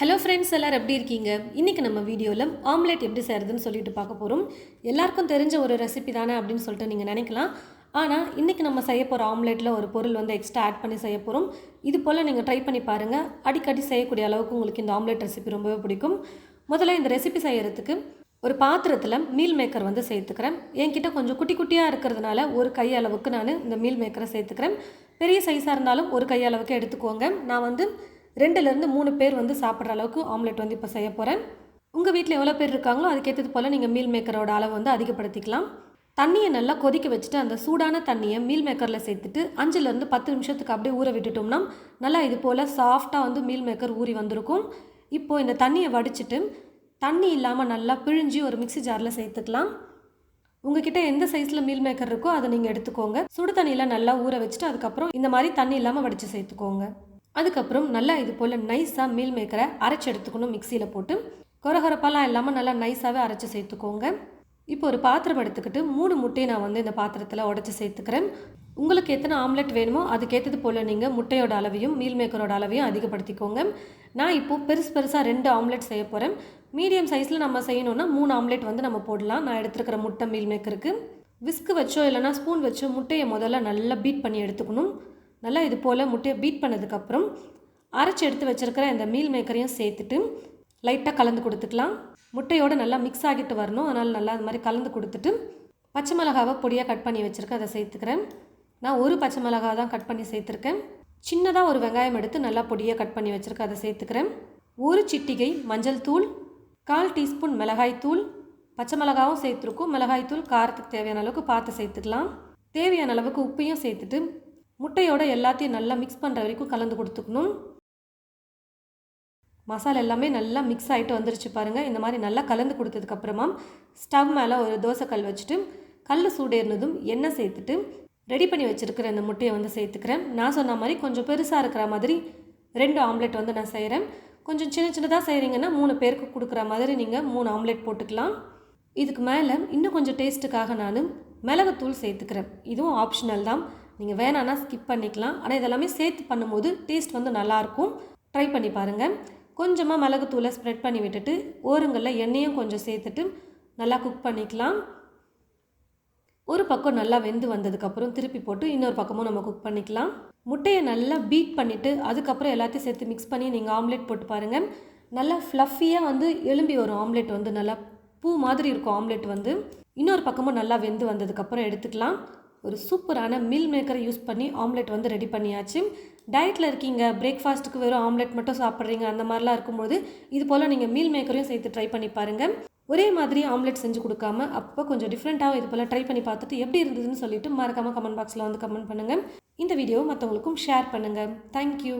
Hello friends எல்லோரும் எப்படி இருக்கீங்க? இன்றைக்கி நம்ம வீடியோவில் ஆம்லேட் எப்படி செய்கிறதுன்னு சொல்லிட்டு பார்க்க போகிறோம் எல்லாருக்கும் தெரிஞ்ச ஒரு ரெசிபி தானே அப்படின்னு சொல்லிட்டு நீங்கள் நினைக்கலாம். ஆனால் இன்றைக்கி நம்ம செய்ய போகிற ஆம்லேட்டில் ஒரு பொருள் வந்து எக்ஸ்ட்ரா ஆட் பண்ணி செய்ய போகிறோம் இது போல் நீங்கள் ட்ரை பண்ணி பாருங்கள் அடிக்கடி செய்யக்கூடிய அளவுக்கு உங்களுக்கு இந்த ஆம்லேட் ரெசிபி ரொம்பவே பிடிக்கும். முதல்ல இந்த ரெசிபி செய்கிறதுக்கு ஒரு பாத்திரத்தில் மீல் மேக்கர் வந்து சேர்த்துக்கிறேன். என்கிட்ட கொஞ்சம் குட்டி குட்டியாக இருக்கிறதுனால ஒரு கை அளவுக்கு நான் இந்த மீல் மேக்கரை சேர்த்துக்கிறேன். பெரிய சைஸாக இருந்தாலும் ஒரு கை அளவுக்கு எடுத்துக்கோங்க. நான் வந்து ரெண்டுலேருந்து மூணு பேர் வந்து சாப்பிட்ற அளவுக்கு ஆம்லெட் வந்து இப்போ செய்ய போகிறேன் உங்கள் வீட்டில் எவ்வளோ பேர் இருக்காங்களோ அதுக்கேற்றது போல் நீங்கள் மீல் மேக்கரோட அளவு வந்து அதிகப்படுத்திக்கலாம். தண்ணியை நல்லா கொதிக்க வச்சுட்டு அந்த சூடான தண்ணியை மீல் மேக்கரில் சேர்த்துட்டு அஞ்சுலேருந்து பத்து நிமிஷத்துக்கு அப்படியே ஊற விட்டுட்டோம்னா நல்லா இது போல் சாஃப்டாக வந்து மீல் மேக்கர் ஊறி வந்திருக்கும். இப்போது இந்த தண்ணியை வடிச்சிட்டு தண்ணி இல்லாமல் நல்லா பிழிஞ்சு ஒரு மிக்ஸி ஜாரில் சேர்த்துக்கலாம். உங்ககிட்ட எந்த சைஸில் மீல் மேக்கர் இருக்கோ அதை நீங்கள் எடுத்துக்கோங்க. சுடு தண்ணியில் நல்லா ஊற வச்சுட்டு அதுக்கப்புறம் இந்த மாதிரி தண்ணி இல்லாமல் வடித்து சேர்த்துக்கோங்க. அதுக்கப்புறம் நல்லா இது போல் நைஸாக மீல் மேக்கரை அரைச்சி எடுத்துக்கணும் மிக்சியில் போட்டு. கொரகொரப்பாலாம் இல்லாமல் நல்லா நைஸாகவே அரைச்சி சேர்த்துக்கோங்க. இப்போ ஒரு பாத்திரம் எடுத்துக்கிட்டு மூணு முட்டையை நான் வந்து இந்த பாத்திரத்தில் உடச்சி சேர்த்துக்கிறேன். உங்களுக்கு எத்தனை ஆம்லெட் வேணுமோ அதுக்கேற்றது போல் நீங்கள் முட்டையோட அளவையும் மீல் மேக்கரோட அளவையும் அதிகப்படுத்திக்கோங்க. நான் இப்போது பெருசு பெருசாக ரெண்டு ஆம்லெட் செய்ய போகிறேன் மீடியம் சைஸில் நம்ம செய்யணுன்னா மூணு ஆம்லெட் வந்து நம்ம போடலாம். நான் எடுத்துருக்கிற முட்டை மீல் மேக்கருக்கு விஸ்கு வச்சோ இல்லைனா ஸ்பூன் வச்சோ முட்டையை முதல்ல நல்லா பீட் பண்ணி எடுத்துக்கணும். நல்லா இது போல் முட்டையை பீட் பண்ணதுக்கப்புறம் அரைச்சி எடுத்து வச்சுருக்கிற இந்த மீல் மேக்கரையும் சேர்த்துட்டு லைட்டாக கலந்து கொடுத்துக்கலாம். முட்டையோடு நல்லா மிக்ஸ் ஆகிட்டு வரணும். அதனால் நல்லா அது மாதிரி கலந்து கொடுத்துட்டு பச்சை மிளகாவை பொடியாக கட் பண்ணி வச்சுருக்கேன். அதை சேர்த்துக்கிறேன். நான் ஒரு பச்சை மிளகா தான் கட் பண்ணி சேர்த்துருக்கேன். சின்னதாக ஒரு வெங்காயம் எடுத்து நல்லா பொடியாக கட் பண்ணி வச்சுருக்கேன். அதை சேர்த்துக்கிறேன். ஒரு சிட்டிகை மஞ்சள் தூள் கால் டீஸ்பூன் மிளகாய் தூள். பச்சை மிளகாவும் சேர்த்துருக்கோம். மிளகாய் தூள் காரத்துக்கு தேவையான அளவுக்கு பார்த்து சேர்த்துக்கலாம். தேவையான அளவுக்கு உப்பையும் சேர்த்துட்டு முட்டையோட எல்லாத்தையும் நல்லா மிக்ஸ் பண்ணுற வரைக்கும் கலந்து கொடுத்துக்கணும். மசாலா எல்லாமே நல்லா மிக்ஸ் ஆகிட்டு வந்துருச்சு பாருங்கள் இந்த மாதிரி நல்லா கலந்து கொடுத்ததுக்கப்புறமா ஸ்டவ் மேலே ஒரு தோசைக்கல் வச்சுட்டு கல் சூடேறினதும் எண்ணெய் சேர்த்துட்டு ரெடி பண்ணி வச்சுருக்கிற இந்த முட்டையை வந்து சேர்த்துக்கிறேன். நான் சொன்ன மாதிரி கொஞ்சம் பெருசாக இருக்கிற மாதிரி ரெண்டு ஆம்லெட் வந்து நான் செய்கிறேன் கொஞ்சம் சின்ன சின்னதாக செய்கிறீங்கன்னா மூணு பேருக்கு கொடுக்குற மாதிரி நீங்கள் மூணு ஆம்லெட் போட்டுக்கலாம். இதுக்கு மேலே இன்னும் கொஞ்சம் டேஸ்ட்டுக்காக நான் மிளகுத்தூள் சேர்த்துக்கிறேன். இதுவும் ஆப்ஷனல் தான். நீங்கள் வேணான்னா ஸ்கிப் பண்ணிக்கலாம். ஆனால் இதெல்லாமே சேர்த்து பண்ணும்போது டேஸ்ட் வந்து நல்லாயிருக்கும் ட்ரை பண்ணி பாருங்கள் கொஞ்சமாக மிளகுத்தூளை ஸ்ப்ரெட் பண்ணி விட்டுட்டு ஓரங்களில் எண்ணெயும் கொஞ்சம் சேர்த்துட்டு நல்லா குக் பண்ணிக்கலாம். ஒரு பக்கம் நல்லா வெந்து வந்ததுக்கப்புறம் திருப்பி போட்டு இன்னொரு பக்கமும் நம்ம குக் பண்ணிக்கலாம். முட்டையை நல்லா பீட் பண்ணிவிட்டு அதுக்கப்புறம் எல்லாத்தையும் சேர்த்து மிக்ஸ் பண்ணி நீங்கள் ஆம்லேட் போட்டு பாருங்கள் நல்லா ஃப்ளஃபியாக வந்து எலும்பி வரும் ஆம்லேட் வந்து. நல்லா பூ மாதிரி இருக்கும் ஆம்லேட் வந்து. இன்னொரு பக்கமும் நல்லா வெந்து வந்ததுக்கப்புறம் எடுத்துக்கலாம். ஒரு சூப்பரான மில் மேக்கரை யூஸ் பண்ணி ஆம்லெட் வந்து ரெடி பண்ணியாச்சு. டயட்டில் இருக்கீங்க பிரேக்ஃபாஸ்ட்டுக்கு வெறும் ஆம்லெட் மட்டும் சாப்பிட்றீங்க அந்த மாதிரிலாம் இருக்கும்போது இது போல் நீங்கள் மீல் மேக்கரையும் சேர்த்து ட்ரை பண்ணி பாருங்கள் ஒரே மாதிரி ஆம்லெட் செஞ்சு கொடுக்காம அப்போ கொஞ்சம் டிஃப்ரெண்ட்டாகவும் இது போல் ட்ரை பண்ணி பார்த்துட்டு எப்படி இருந்ததுன்னு சொல்லிட்டு மறக்காமல் கமெண்ட் பாக்ஸில் வந்து கமெண்ட் பண்ணுங்கள் இந்த வீடியோ மற்றவங்களுக்கும் ஷேர் பண்ணுங்கள் தேங்க்யூ